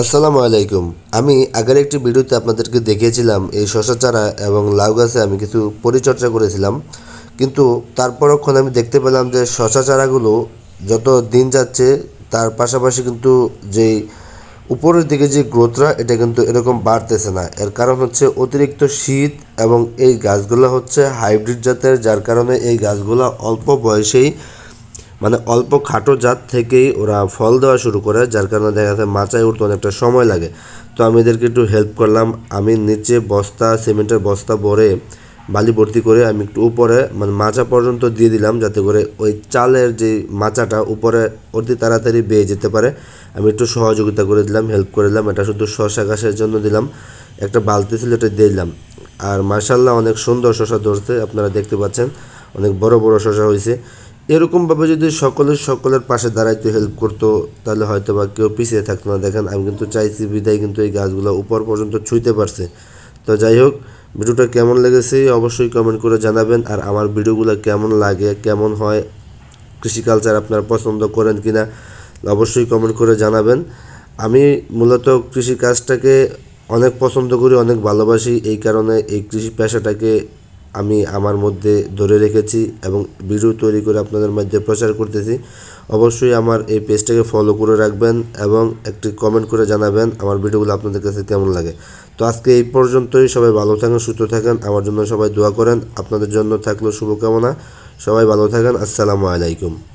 আসসালামু আলাইকুম। আমি আগের একটি ভিডিওতে আপনাদেরকে দেখিয়েছিলাম এই শশা চারা এবং লাউ গাছে আমি কিছু পরিচর্যা করেছিলাম। কিন্তু তারপরক্ষণ আমি দেখতে পেলাম যে শশা চারাগুলো যত দিন যাচ্ছে, তার পাশাপাশি কিন্তু যেই উপরের দিকে যে গ্রোথরা এটা কিন্তু এরকম বাড়তেছে না। এর কারণ হচ্ছে অতিরিক্ত শীত এবং এই গাছগুলো হচ্ছে হাইব্রিড জাতের, যার কারণে এই গাছগুলো অল্প বয়সেই মানে অল্প খাটো জাত থেকেই ওরা ফল দেওয়া শুরু করে, যার কারণে দেখা যাচ্ছে মাচায় উঠতে অনেকটা সময় লাগে। তো আমি এদেরকে একটু হেল্প করলাম। আমি নিচে বস্তা, সিমেন্টের বস্তা ভরে বালি ভর্তি করে আমি একটু উপরে মানে মাচা পর্যন্ত দিয়ে দিলাম যাতে করে ওই চালের যে মাচাটা উপরে অতি তাড়াতাড়ি বেয়ে যেতে পারে। আমি একটু সহযোগিতা করে দিলাম হেল্প করে দিলাম। এটা শুধু শশা ঘাসের জন্য দিলাম। একটা বালতি ছিল এটা দিয়ে দিলাম। আর মার্শাল্লাহ অনেক সুন্দর শশা ধরছে, আপনারা দেখতে পাচ্ছেন। অনেক বড় বড় শশা হয়েছে। এরকমভাবে যদি সকলের সকলের পাশে দাঁড়াইতে হেল্প করতো, তাহলে হয়তো বা কেউ পিছিয়ে থাকতো না। দেখেন, আমি কিন্তু চাইছি বিদায়, কিন্তু এই গাছগুলো উপর পর্যন্ত ছুঁইতে পারছে। তো যাই হোক, ভিডিওটা কেমন লেগেছে অবশ্যই কমেন্ট করে জানাবেন। আর আমার ভিডিওগুলো কেমন লাগে, কেমন হয় কৃষিকালচার আপনারা পছন্দ করেন কিনা, অবশ্যই কমেন্ট করে জানাবেন। আমি মূলত কৃষি কাজটাকে অনেক পছন্দ করি, অনেক ভালোবাসি। এই কারণে এই কৃষি পেশাটাকে আমি আমার মধ্যে ধরে রেখেছি এবং ভিডিও তৈরি করে আপনাদের মধ্যে প্রচার করতেছি। অবশ্যই আমার এই পেজটাকে ফলো করে রাখবেন এবং একটি কমেন্ট করে জানাবেন আমার ভিডিওগুলো আপনাদের কাছে কেমন লাগে। তো আজকে এই পর্যন্তই, সবাই ভালো থাকেন, সুস্থ থাকেন, আমার জন্য সবাই দোয়া করেন, আপনাদের জন্য থাকল শুভকামনা, সবাই ভালো থাকেন, আসসালামু আলাইকুম।